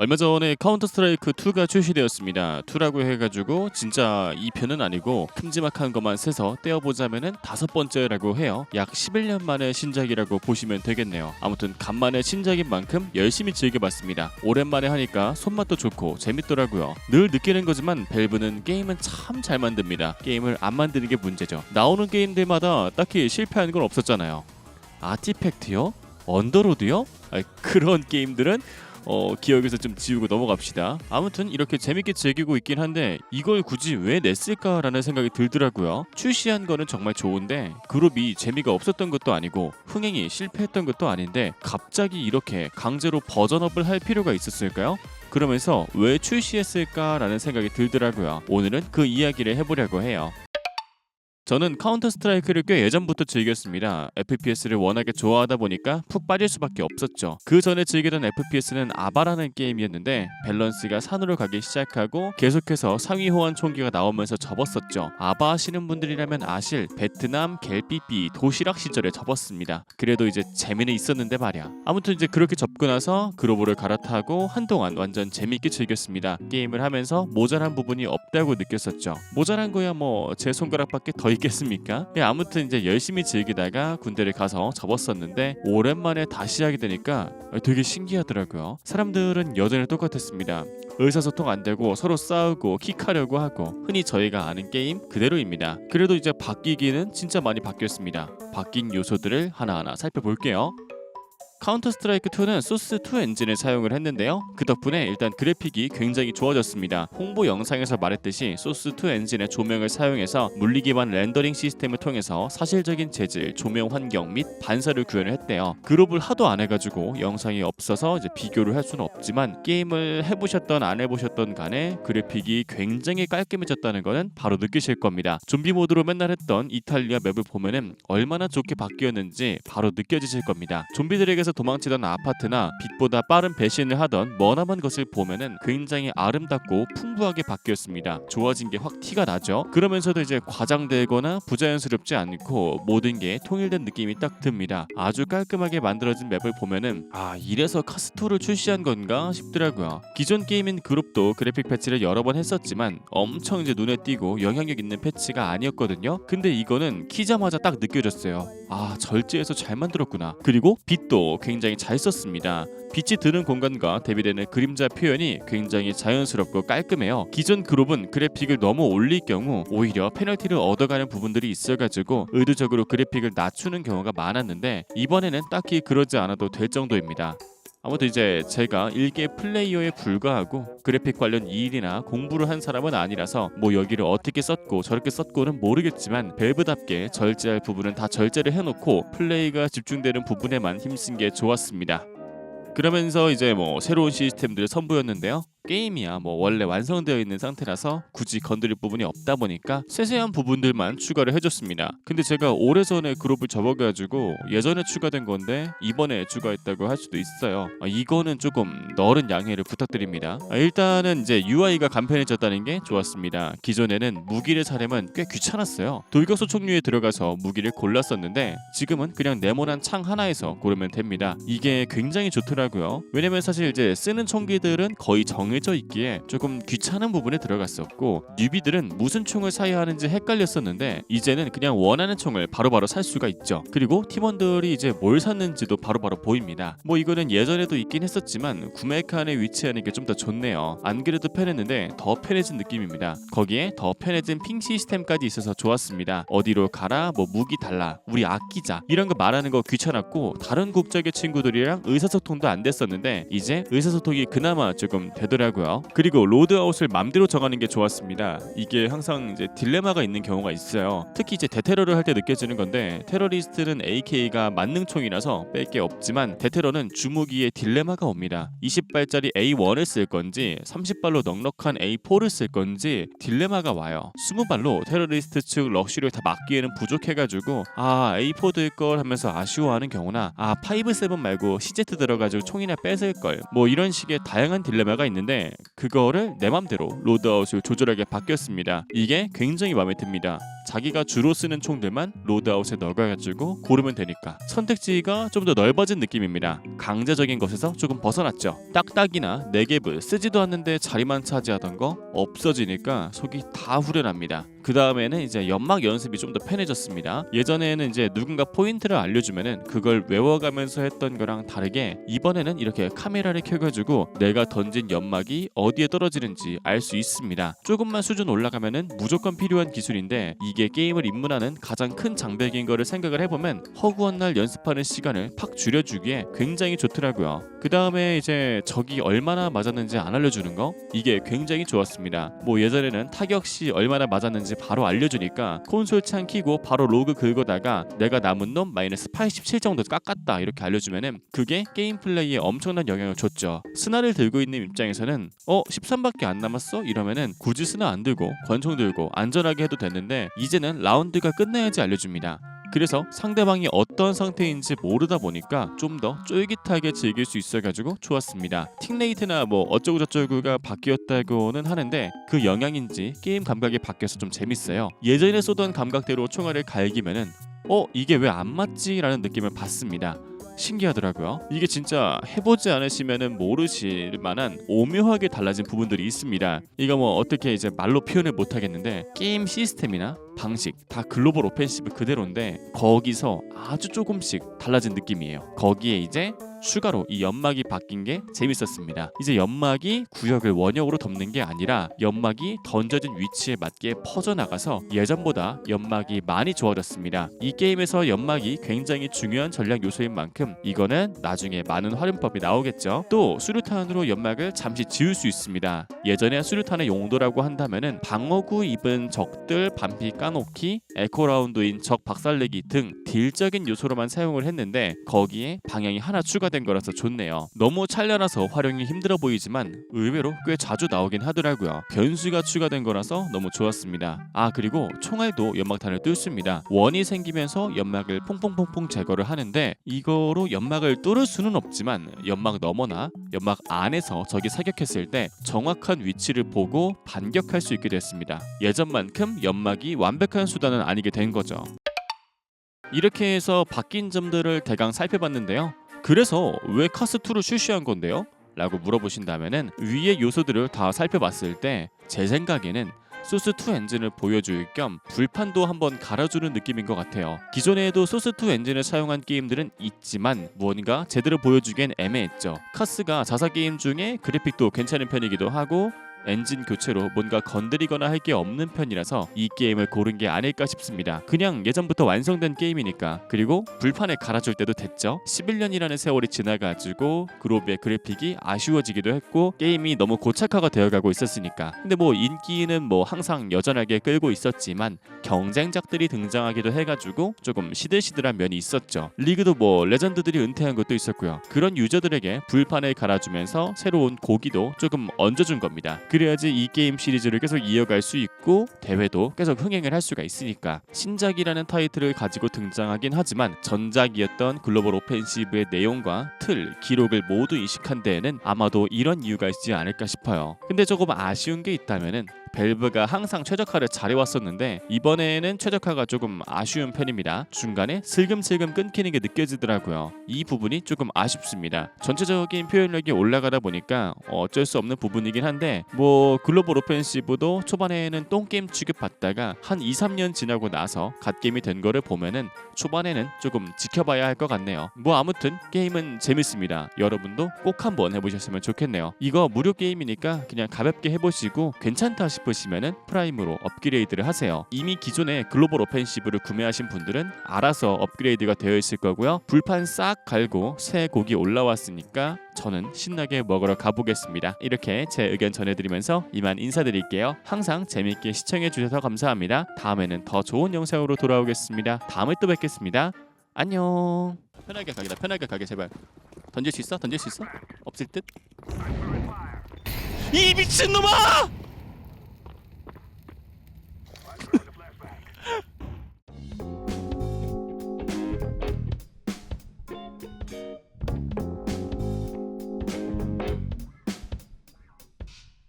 얼마 전에 카운터 스트라이크 2가 출시되었습니다. 2라고 해가지고 진짜 2편은 아니고 큼지막한 것만 세서 떼어보자면은 다섯 번째라고 해요. 약 11년 만의 신작이라고 보시면 되겠네요. 아무튼 간만에 신작인 만큼 열심히 즐겨봤습니다. 오랜만에 하니까 손맛도 좋고 재밌더라고요. 늘 느끼는 거지만 밸브는 게임은 참 잘 만듭니다. 게임을 안 만드는 게 문제죠. 나오는 게임들마다 딱히 실패한 건 없었잖아요. 아티팩트요? 언더로드요? 아, 그런 게임들은 어, 기억에서 좀 지우고 넘어갑시다. 아무튼 이렇게 재밌게 즐기고 있긴 한데 이걸 굳이 왜 냈을까라는 생각이 들더라고요. 출시한 거는 정말 좋은데 그룹이 재미가 없었던 것도 아니고 흥행이 실패했던 것도 아닌데 갑자기 이렇게 강제로 버전업을 할 필요가 있었을까요? 그러면서 왜 출시했을까라는 생각이 들더라고요. 오늘은 그 이야기를 해보려고 해요. 저는 카운터 스트라이크를 꽤 예전부터 즐겼습니다. FPS를 워낙에 좋아하다 보니까 푹 빠질 수밖에 없었죠. 그 전에 즐기던 FPS는 아바라는 게임이었는데 밸런스가 산으로 가기 시작하고 계속해서 상위 호환 총기가 나오면서 접었었죠. 아바 하시는 분들이라면 아실 베트남 갤삐삐 도시락 시절에 접었습니다. 그래도 이제 재미는 있었는데 말이야. 아무튼 이제 그렇게 접고 나서 그로브를 갈아타고 한동안 완전 재밌게 즐겼습니다. 게임을 하면서 모자란 부분이 없다고 느꼈었죠. 모자란 거야 뭐 제 손가락밖에 더 있겠습니까? 예, 아무튼 이제 열심히 즐기다가 군대를 가서 접었었는데 오랜만에 다시 하게 되니까 되게 신기하더라고요. 사람들은 여전히 똑같았습니다. 의사소통 안 되고 서로 싸우고 킥하려고 하고 흔히 저희가 아는 게임 그대로입니다. 그래도 이제 바뀌기는 진짜 많이 바뀌었습니다. 바뀐 요소들을 하나하나 살펴볼게요. 카운터 스트라이크 2는 소스 2 엔진을 사용을 했는데요. 그 덕분에 일단 그래픽이 굉장히 좋아졌습니다. 홍보 영상에서 말했듯이 소스 2 엔진의 조명을 사용해서 물리 기반 렌더링 시스템을 통해서 사실적인 재질, 조명 환경 및 반사를 구현을 했대요. 그룹을 하도 안 해가지고 영상이 없어서 이제 비교를 할 수는 없지만 게임을 해보셨던 안 해보셨던 간에 그래픽이 굉장히 깔끔해졌다는 거는 바로 느끼실 겁니다. 좀비 모드로 맨날 했던 이탈리아 맵을 보면은 얼마나 좋게 바뀌었는지 바로 느껴지실 겁니다. 좀비들에게서 도망치던 아파트나 빛보다 빠른 배신을 하던 머나먼 것을 보면은 굉장히 아름답고 풍부하게 바뀌었습니다. 좋아진 게 확 티가 나죠. 그러면서도 이제 과장되거나 부자연스럽지 않고 모든 게 통일된 느낌이 딱 듭니다. 아주 깔끔하게 만들어진 맵을 보면은 아 이래서 카스토를 출시한 건가 싶더라고요. 기존 게임인 그룹도 그래픽 패치를 여러 번 했었지만 엄청 이제 눈에 띄고 영향력 있는 패치가 아니었거든요. 근데 이거는 키자마자 딱 느껴졌어요. 아 절제해서 잘 만들었구나. 그리고 빛도 굉장히 잘 썼습니다. 빛이 드는 공간과 대비되는 그림자 표현이 굉장히 자연스럽고 깔끔해요. 기존 그룹은 그래픽을 너무 올릴 경우 오히려 페널티를 얻어가는 부분들이 있어가지고 의도적으로 그래픽을 낮추는 경우가 많았는데 이번에는 딱히 그러지 않아도 될 정도입니다. 아무튼 이제 제가 일개 플레이어에 불과하고 그래픽 관련 일이나 공부를 한 사람은 아니라서 뭐 여기를 어떻게 썼고 저렇게 썼고는 모르겠지만 밸브답게 절제할 부분은 다 절제를 해놓고 플레이가 집중되는 부분에만 힘쓴 게 좋았습니다. 그러면서 이제 뭐 새로운 시스템들을 선보였는데요. 게임이야 뭐 원래 완성되어 있는 상태라서 굳이 건드릴 부분이 없다 보니까 세세한 부분들만 추가를 해줬습니다. 근데 제가 오래전에 그룹을 접어가지고 예전에 추가된 건데 이번에 추가했다고 할 수도 있어요. 아, 이거는 조금 너른 양해를 부탁드립니다. 아, 일단은 이제 UI가 간편해졌다는 게 좋았습니다. 기존에는 무기를 사려면 꽤 귀찮았어요. 돌격소 총류에 들어가서 무기를 골랐었는데 지금은 그냥 네모난 창 하나에서 고르면 됩니다. 이게 굉장히 좋더라고요. 왜냐면 사실 이제 쓰는 총기들은 거의 정해 져 있기에 조금 귀찮은 부분에 들어갔었고 뉴비들은 무슨 총을 사야 하는지 헷갈렸었는데 이제는 그냥 원하는 총을 바로바로 살 수가 있죠. 그리고 팀원들이 이제 뭘 샀는지도 바로바로 보입니다. 뭐 이거는 예전에도 있긴 했었지만 구매 칸에 위치하는 게 좀 더 좋네요. 안 그래도 편했는데 더 편해진 느낌입니다. 거기에 더 편해진 핑 시스템까지 있어서 좋았습니다. 어디로 가라, 뭐 무기 달라, 우리 아끼자 이런 거 말하는 거 귀찮았고 다른 국적의 친구들이랑 의사소통도 안 됐었는데 이제 의사소통이 그나마 조금 되더라 고요. 그리고 로드아웃을 맘대로 정하는 게 좋았습니다. 이게 항상 이제 딜레마가 있는 경우가 있어요. 특히 이제 대테러를 할 때 느껴지는 건데 테러리스트는 AK가 만능총이라서 뺄 게 없지만 대테러는 주무기에 딜레마가 옵니다. 20발짜리 A1을 쓸 건지 30발로 넉넉한 A4를 쓸 건지 딜레마가 와요. 20발로 테러리스트 측 럭셔리를 다 막기에는 부족해가지고 아 A4 들 걸 하면서 아쉬워하는 경우나 아 5, 7 말고 CZ 들어가지고 총이나 뺏을 걸 뭐 이런 식의 다양한 딜레마가 있는데 있었는데 그거를 내 맘대로 로드아웃을 조절하게 바뀌었습니다. 이게 굉장히 마음에 듭니다. 자기가 주로 쓰는 총들만 로드아웃에 넣어가지고 고르면 되니까 선택지가 좀 더 넓어진 느낌입니다. 강제적인 것에서 조금 벗어났죠. 딱딱이나 네개브 쓰지도 않는데 자리만 차지하던 거 없어지니까 속이 다 후련합니다. 그 다음에는 이제 연막 연습이 좀 더 편해졌습니다. 예전에는 이제 누군가 포인트를 알려주면은 그걸 외워가면서 했던 거랑 다르게 이번에는 이렇게 카메라를 켜가지고 내가 던진 연막이 어디에 떨어지는지 알 수 있습니다. 조금만 수준 올라가면은 무조건 필요한 기술인데 이게 게임을 입문하는 가장 큰 장벽인 거를 생각을 해보면 허구한 날 연습하는 시간을 팍 줄여주기에 굉장히 좋더라고요. 그 다음에 이제 적이 얼마나 맞았는지 안 알려주는 거 이게 굉장히 좋았습니다. 뭐 예전에는 타격 시 얼마나 맞았는지 바로 알려주니까 콘솔 창 키고 바로 로그 긁어다가 내가 남은 놈 마이너스 87 정도 깎았다 이렇게 알려주면은 그게 게임 플레이에 엄청난 영향을 줬죠. 스나를 들고 있는 입장에서는 어 13밖에 안 남았어 이러면은 굳이 스나 안 들고 권총 들고 안전하게 해도 됐는데 이제는 라운드가 끝나야지 알려줍니다. 그래서 상대방이 어떤 상태인지 모르다 보니까 좀 더 쫄깃하게 즐길 수 있어가지고 좋았습니다. 틱레이트나 뭐 어쩌고 저쩌고가 바뀌었다고는 하는데 그 영향인지 게임 감각이 바뀌어서 좀 재밌어요. 예전에 쏘던 감각대로 총알을 갈기면은 어 이게 왜 안 맞지 라는 느낌을 받습니다. 신기하더라고요. 이게 진짜 해보지 않으시면은 모르실 만한 오묘하게 달라진 부분들이 있습니다. 이거 뭐 어떻게 이제 말로 표현을 못 하겠는데 게임 시스템이나 방식 다 글로벌 오펜시브 그대로인데 거기서 아주 조금씩 달라진 느낌이에요. 거기에 이제 추가로 이 연막이 바뀐 게 재밌었습니다. 이제 연막이 구역을 원형으로 덮는 게 아니라 연막이 던져진 위치에 맞게 퍼져나가서 예전보다 연막이 많이 좋아졌습니다. 이 게임에서 연막이 굉장히 중요한 전략 요소인 만큼 이거는 나중에 많은 활용법이 나오겠죠. 또 수류탄으로 연막을 잠시 지울 수 있습니다. 예전에 수류탄의 용도라고 한다면은 방어구 입은 적들 반피 까놓기, 에코라운드인 적 박살내기 등 딜적인 요소로만 사용을 했는데 거기에 방향이 하나 추가 된 거라서 좋네요. 너무 찰려라서 활용이 힘들어 보이지만 의외로 꽤 자주 나오긴 하더라고요. 변수가 추가된 거라서 너무 좋았습니다. 아 그리고 총알도 연막탄을 뚫습니다. 원이 생기면서 연막을 퐁퐁퐁퐁 제거를 하는데 이거로 연막을 뚫을 수는 없지만 연막 너머나 연막 안에서 적이 사격했을 때 정확한 위치를 보고 반격할 수 있게 됐습니다. 예전만큼 연막이 완벽한 수단은 아니게 된 거죠. 이렇게 해서 바뀐 점들을 대강 살펴봤는데요. 그래서 왜 카스2를 출시한 건데요? 라고 물어보신다면은 위의 요소들을 다 살펴봤을 때 제 생각에는 소스2 엔진을 보여줄 겸 불판도 한번 갈아주는 느낌인 것 같아요. 기존에도 소스2 엔진을 사용한 게임들은 있지만 무언가 제대로 보여주기엔 애매했죠. 카스가 자사 게임 중에 그래픽도 괜찮은 편이기도 하고 엔진 교체로 뭔가 건드리거나 할 게 없는 편이라서 이 게임을 고른 게 아닐까 싶습니다. 그냥 예전부터 완성된 게임이니까 그리고 불판에 갈아줄 때도 됐죠. 11년이라는 세월이 지나가지고 그로브의 그래픽이 아쉬워지기도 했고 게임이 너무 고착화가 되어가고 있었으니까 근데 뭐 인기는 뭐 항상 여전하게 끌고 있었지만 경쟁작들이 등장하기도 해가지고 조금 시들시들한 면이 있었죠. 리그도 뭐 레전드들이 은퇴한 것도 있었고요. 그런 유저들에게 불판을 갈아주면서 새로운 고기도 조금 얹어준 겁니다. 그 래야지 이 게임 시리즈를 계속 이어갈 수 있고 대회도 계속 흥행을 할 수가 있으니까 신작이라는 타이틀을 가지고 등장하긴 하지만 전작이었던 글로벌 오펜시브의 내용과 틀, 기록을 모두 인식한 데에는 아마도 이런 이유가 있지 않을까 싶어요. 근데 조금 아쉬운 게 있다면은 벨브가 항상 최적화를 잘해왔었는데 이번에는 최적화가 조금 아쉬운 편입니다. 중간에 슬금슬금 끊기는 게 느껴지더라고요. 이 부분이 조금 아쉽습니다. 전체적인 표현력이 올라가다 보니까 어쩔 수 없는 부분이긴 한데 뭐 글로벌 오펜시브도 초반에는 똥게임 취급받다가 한 2, 3년 지나고 나서 갓게임이 된 거를 보면은 초반에는 조금 지켜봐야 할 것 같네요. 뭐 아무튼 게임은 재밌습니다. 여러분도 꼭 한번 해보셨으면 좋겠네요. 이거 무료 게임이니까 그냥 가볍게 해보시고 괜찮다 싶으시면은 프라임으로 업그레이드를 하세요. 이미 기존에 글로벌 오펜시브를 구매하신 분들은 알아서 업그레이드가 되어 있을 거고요. 불판 싹 갈고 새 곡이 올라왔으니까 저는 신나게 먹으러 가보겠습니다. 이렇게 제 의견 전해드리면서 이만 인사드릴게요. 항상 재밌게 시청해주셔서 감사합니다. 다음에는 더 좋은 영상으로 돌아오겠습니다. 다음에 또 뵙겠습니다. 안녕. 편하게 가게다. 편하게 가게 제발. 던질 수 있어? 던질 수 있어? 없을 듯. 이 미친놈아!